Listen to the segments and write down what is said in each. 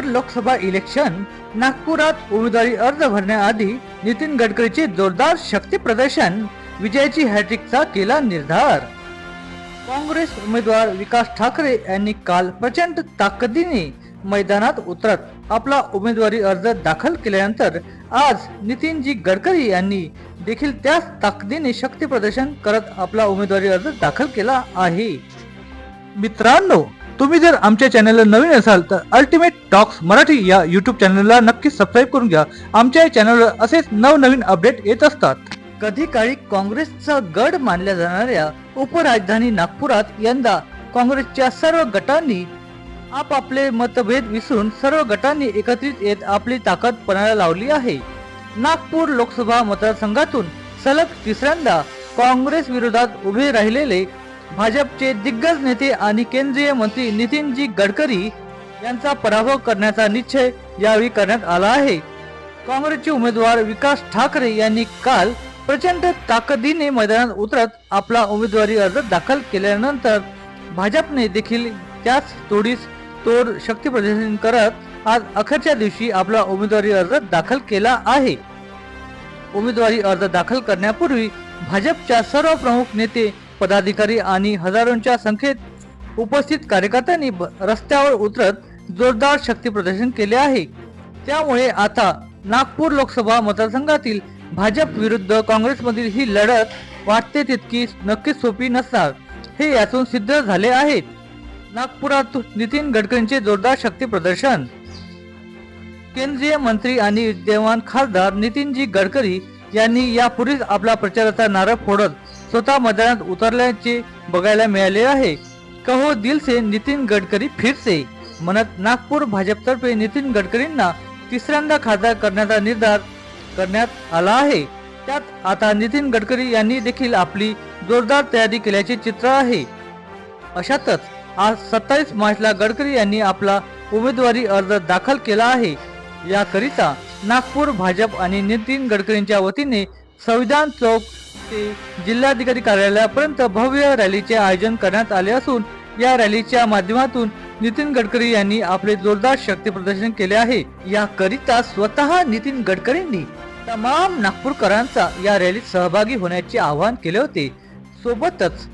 Nagpur Lok Sabha election नागपुरात उमेदवारी अर्ज भरण्याआधी नितीन गडकरीचे जोरदार शक्ती प्रदर्शन विजयाची हॅट्रिकचा केला निर्धार. काँग्रेस उमेदवार विकास ठाकरे यांनी काल प्रचंड ताकदीने मैदानात उतरत आपला उमेदवारी अर्ज दाखल केल्यानंतर आज नितीनजी गडकरी यांनी देखील त्याच ताकदीने शक्ती प्रदर्शन करत आपला उमेदवारी अर्ज दाखल केला आहे. मित्रांनो तुम्ही जर आमच्या चॅनलला नवीन असाल तर अल्टिमेट टॉक्स मराठी या युट्यूब चॅनलला नक्की सबस्क्राईब करून घ्या. आमच्या चॅनलवर असेच नवनवीन अपडेट येत असतात. कधी काळी काँग्रेसचा गड मानल्या जाणाऱ्या उपराजधानी नागपुरात यंदा काँग्रेसच्या सर्व गटांनी आपापले मतभेद विसरून सर्व गटांनी एकत्रित येत आपली ताकद पणाला लावली आहे. नागपूर लोकसभा मतदारसंघातून सलग तिसऱ्यांदा काँग्रेस विरोधात उभे राहिलेले भाजपचे दिग्गज नेते आणि केंद्रीय मंत्री नितीनजी गडकरी यांचा पराभव करण्याचा निश्चय यावेळी करण्यात आला आहे. काँग्रेसचे उमेदवार विकास ठाकरे यांनी काल प्रचंड ताकदीने मैदानात उतरत आपला उमेदवारी अर्ज दाखल केल्यानंतर भाजपने देखील त्याच तोडीस तोड शक्ती प्रदर्शन करत आज अखेरच्या दिवशी आपला उमेदवारी अर्ज दाखल केला आहे. उमेदवारी अर्ज दाखल करण्यापूर्वी भाजपच्या सर्व प्रमुख नेते पदाधिकारी आणि हजारोंच्या संख्येत उपस्थित कार्यकर्त्यांनी रस्त्यावर उतरत जोरदार शक्ती प्रदर्शन केले आहे. त्यामुळे आता नागपूर लोकसभा मतदारसंघातील भाजप विरुद्ध काँग्रेसमधील ही लढत वाटते तितकी नक्कीच सोपी नसणार. हे यातून सिद्ध झाले आहेत नागपुरात नितीन गडकरींचे जोरदार शक्ती प्रदर्शन. केंद्रीय मंत्री आणि विद्यमान खासदार नितीनजी गडकरी यांनी यापूर्वीच आपला प्रचाराचा नारळ फोडत स्वतः मैदानात उतरल्याचे बघायला मिळाले आहे. कहो दिल से नितीन गडकरी फिरसे? म्हणत नागपूर भाजपतर्फे नितीन गडकरींना तिसऱ्यांदा खासदार करण्याचा निर्धार करण्यात आला आहे. त्यात आता नितीन गडकरी यांनी देखील आपली जोरदार तयारी केल्याचे चित्र आहे. अशातच आज सत्तावीस मार्चला गडकरी यांनी आपला उमेदवारी अर्ज दाखल केला आहे. याकरिता नागपूर भाजप आणि नितीन गडकरींच्या वतीने संविधान चौक ते जिल्हाधिकारी कार्यालयापर्यंत भव्य रॅलीचे आयोजन करण्यात आले असून या रॅलीच्या माध्यमातून नितीन गडकरी यांनी आपले जोरदार शक्ती प्रदर्शन केले आहे. याकरिता स्वतः नितीन गडकरींनी तमाम नागपूरकरांचा या रॅलीत सहभागी होण्याचे आवाहन केले होते. सोबतच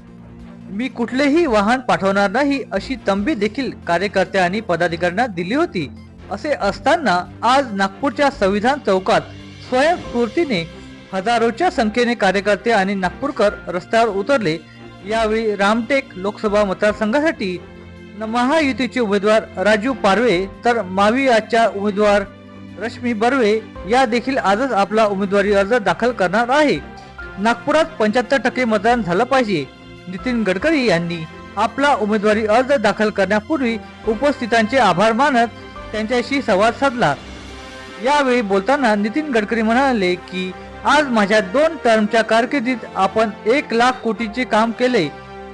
मी कुठलेही वाहन पाठवणार नाही अशी तंबी देखील कार्यकर्त्या आणि पदाधिकाऱ्यांना दिली होती. असे असताना आज नागपूरच्या संविधान चौकात स्वयंस्फूर्तीने हजारोच्या संख्येने कार्यकर्ते आणि नागपूरकर रस्त्यावर उतरले. यावेळी रामटेक लोकसभा मतदारसंघासाठी महायुतीचे उमेदवार राजू पारवे तर मावियाच्या उमेदवार रश्मी बर्वे या देखील आजच आपला उमेदवारी अर्ज दाखल करणार आहे. नागपुरात पंच्याहत्तर टक्के मतदान झालं पाहिजे. नितीन गडकरी यांनी आपला उमेदवारी अर्ज दाखल करण्यापूर्वी उपस्थितांचे आभार मानत त्यांच्याशी संवाद साधला. यावेळी बोलताना नितीन गडकरी म्हणाले की आज माझ्या दोन टर्मच्या कारकिर्दीत आपण एक लाख कोटीचे काम केले.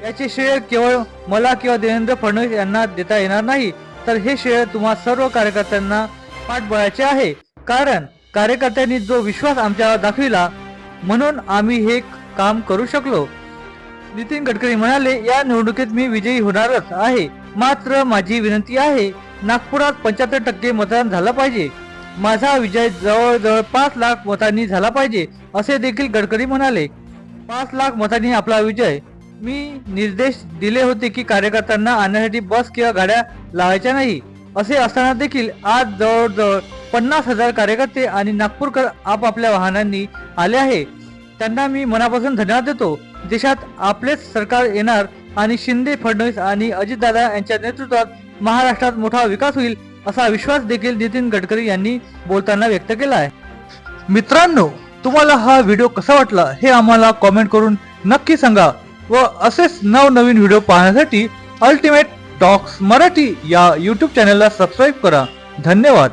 याचे श्रेय केवळ मला किंवा देवेंद्र फडणवीस यांना देता येणार नाही. तर हे श्रेय तुम्हा सर्व कार्यकर्त्यांना पाठबळाचे आहे. कारण कार्यकर्त्यांनी जो विश्वास आमच्यावर दाखविला म्हणून आम्ही हे काम करू शकलो. नितीन गडकरी म्हणाले या निवडणुकीत मी विजयी होणारच आहे. मात्र माझी विनंती आहे नागपुरात पंच्याहत्तर टक्के मतदान झालं पाहिजे. माझा विजय जवळजवळ पाच लाख मतांनी झाला पाहिजे असे देखील गडकरी म्हणाले. पाच लाख मतांनी आपला विजय. मी निर्देश दिले होते की कार्यकर्त्यांना आणण्यासाठी बस किंवा गाड्या लावायच्या नाही असे असताना देखील आज जवळजवळ पन्नास हजार कार्यकर्ते आणि नागपूरकर आपापल्या वाहनांनी आले आहे. त्यांना मी मनापासून धन्यवाद देतो. देशात आपलेच सरकार येणार आणि शिंदे फडणवीस आणि अजितदादा यांच्या नेतृत्वात महाराष्ट्रात मोठा विकास होईल असा विश्वास देखील नितीन गडकरी यांनी बोलताना व्यक्त केला आहे. मित्रांनो तुम्हाला हा व्हिडिओ कसा वाटला हे आम्हाला कॉमेंट करून नक्की सांगा व असेच नवनवीन व्हिडिओ पाहण्यासाठी अल्टिमेट टॉक्स मराठी या यूट्यूब चॅनलला सबस्क्राईब करा. धन्यवाद.